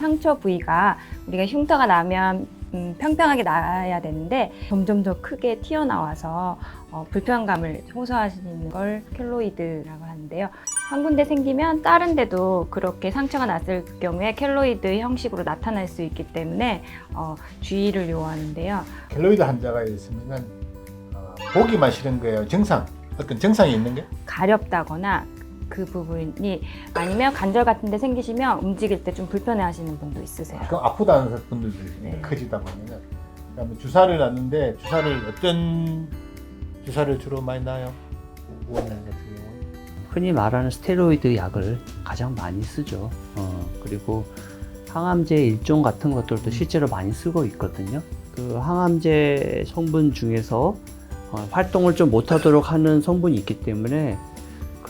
상처 부위가 우리가 흉터가 나면 음, 평평하게 나야 되는데 점점 더 크게 튀어나와서 어, 불편감을 호소하시는 걸 켈로이드라고 하는데요. 한 군데 생기면 다른 데도 그렇게 상처가 났을 경우에 켈로이드 형식으로 나타날 수 있기 때문에 어, 주의를 요하는데요. 켈로이드 환자가 있으면은 어, 보기만 싫은 거예요. 증상 어떤 증상이 있는 게 가렵다거나 그 부분이 아니면 관절 같은 데 생기시면 움직일 때 좀 불편해 하시는 분도 있으세요. 그 아프다는 분들도 있습니다. 네. 커지다 보면은 그다음에 주사를 놨는데 주사를 어떤 주사를 주로 많이 놔요? 우원장 같은 경우는 흔히 말하는 스테로이드 약을 가장 많이 쓰죠. 어, 그리고 항암제 일종 같은 것들도 실제로 많이 쓰고 있거든요. 그 항암제 성분 중에서 어, 활동을 좀 못하도록 하는 성분이 있기 때문에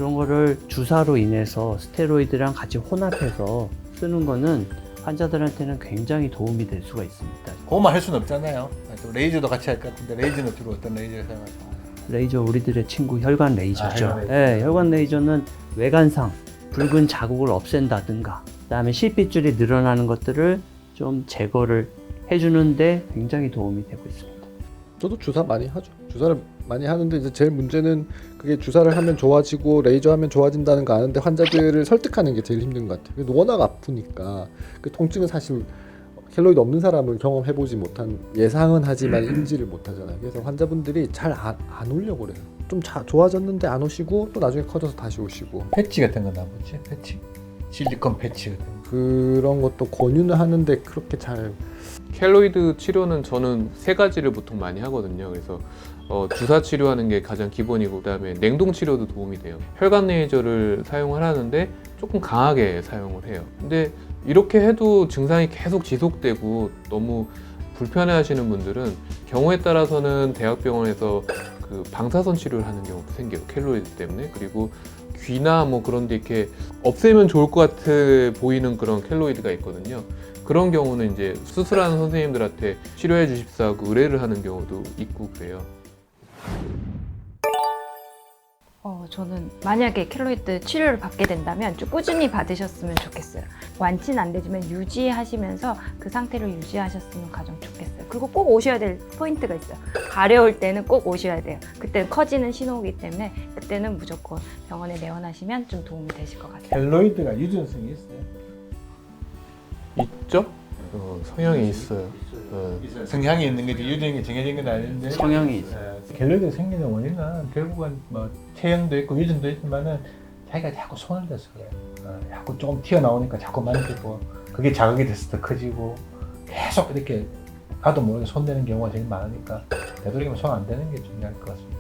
그런 거를 주사로 인해서 스테로이드랑 같이 혼합해서 쓰는 거는 환자들한테는 굉장히 도움이 될 수가 있습니다. 그것만 할 수는 없잖아요. 또 레이저도 같이 할것 같은데 레이저는 주로 어떤 레이저를 사용하세요? 레이저 우리들의 친구 혈관 레이저죠. 아, 혈관 레이저. 네, 혈관 레이저는 외관상 붉은 자국을 없앤다든가, 그다음에 실핏줄이 늘어나는 것들을 좀 제거를 해주는데 굉장히 도움이 되고 있습니다. 저도 주사 많이 하죠. 주사를 많이 하는데 이제 제일 문제는 그게 주사를 하면 좋아지고 레이저 하면 좋아진다는 거 아는데 환자들을 설득하는 게 제일 힘든 것 같아요. 워낙 아프니까 그 통증은 사실 켈로이드 없는 사람은 경험해 보지 못한 예상은 하지만 인지를 못 하잖아요. 그래서 환자분들이 잘안 오려고 그래요. 좀 자, 좋아졌는데 안 오시고 또 나중에 커져서 다시 오시고 패치 같은 거 나보지? 패치? 실리콘 패치. 그런 것도 권유는 하는데 그렇게 잘 켈로이드 치료는 저는 세 가지를 보통 많이 하거든요. 그래서 어, 주사 치료하는 게 가장 기본이고 그다음에 냉동 치료도 도움이 돼요. 혈관 레이저를 사용을 하는데 조금 강하게 사용을 해요. 근데 이렇게 해도 증상이 계속 지속되고 너무 불편해하시는 분들은 경우에 따라서는 대학병원에서 그 방사선 치료를 하는 경우도 생겨요. 켈로이드 때문에 그리고 귀나 뭐 그런 데 이렇게 없애면 좋을 것 같아 보이는 그런 켈로이드가 있거든요. 그런 경우는 이제 수술하는 선생님들한테 치료해 주십사 고 의뢰를 하는 경우도 있고 그래요. 어, 저는 만약에 켈로이드 치료를 받게 된다면 좀 꾸준히 받으셨으면 좋겠어요. 완치는 안 되지만 유지하시면서 그 상태를 유지하셨으면 가장 좋겠어요. 그리고 꼭 오셔야 될 포인트가 있어요. 가려울 때는 꼭 오셔야 돼요. 그때는 커지는 신호이기 때문에 그때는 무조건 병원에 내원하시면 좀 도움이 되실 것 같아요. 켈로이드가 유전성이 있어요. 있죠? 어, 성향이 있어요. 어. 성향이 있는 거지 유전이 정해진 건 아닌데 성향이 있어요. 어, 켈로이드 생기는 원인은 결국은 뭐 체형도 있고 유전도 있지만은 자기가 자꾸 손을 대서 그래요. 어, 자꾸 조금 튀어나오니까 자꾸 만지고 그게 자극이 돼서 더 커지고 계속 이렇게 나도 모르게 손대는 경우가 제일 많으니까 되도록이면 손 안 대는 게 중요할 것 같습니다.